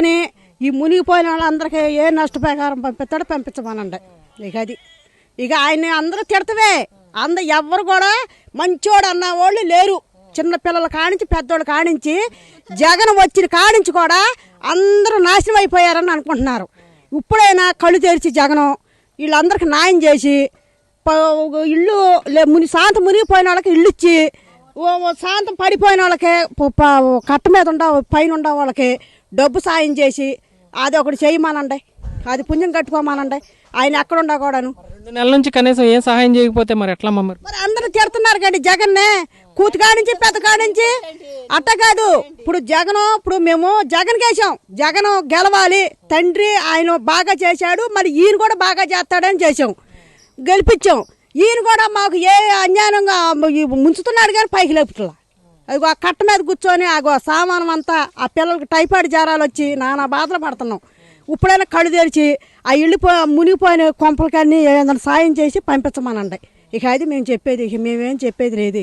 అని ఈ మునిగిపోయిన వాళ్ళందరికీ ఏ నష్టపరిహారం పంపిస్తాడో పంపించమనండి. ఇక అది. ఇక ఆయన అందరూ తిడతవే. అంద ఎవ్వరు కూడా మంచోడు అన్న వాళ్ళు లేరు. చిన్న పిల్లలు కానించి పెద్దోళ్ళు కానించి జగన్ వచ్చిన కానించి కూడా అందరూ నాశనం అయిపోయారని అనుకుంటున్నారు. ఇప్పుడైనా కళ్ళు తెరిచి జగను వీళ్ళందరికీ న్యాయం చేసి ఇల్లు లే ముని శాంతం మునిగిపోయిన వాళ్ళకి ఇల్లు ఇచ్చి ఓ శాంతం పడిపోయిన వాళ్ళకి కట్ట మీద ఉండ పైన ఉండే వాళ్ళకి డబ్బు సాయం చేసి అది ఒకటి చేయమనండి. అది పుణ్యం కట్టుకోమనండి. ఆయన ఎక్కడ ఉండా కూడాను. రెండు నెలల నుంచి కనీసం ఏం సహాయం చేయకపోతే మరి ఎట్లా మరి? మరి అందరూ తిడుతున్నారు కండి జగన్నే. కూతు కానించి పెద్ద కానించి అట్ట కాదు. ఇప్పుడు జగన్ ఇప్పుడు మేము జగన్ కేసాం జగన్ గెలవాలి. తండ్రి ఆయన బాగా చేశాడు. మరి ఈయన కూడా బాగా చేస్తాడని చేసాం గెలిపించాం. ఈయన కూడా మాకు ఏ అన్యాయంగా ముంచుతున్నాడు కానీ పైకి లేపుట్లా అదిగో ఆ కట్ట మీద కూర్చొని అగో సామానం అంతా ఆ పిల్లలకి టైఫాయిడ్ జ్వరాలు వచ్చి నానా బాధలు పడుతున్నాం. ఇప్పుడైనా కళ్ళు తెరిచి ఆ ఇల్లు మునిగిపోయిన కొంపలకన్నీ ఏదైనా సాయం చేసి పంపించమనండి. ఇక అది మేము చెప్పేది ఇక మేమేం చెప్పేది లేదు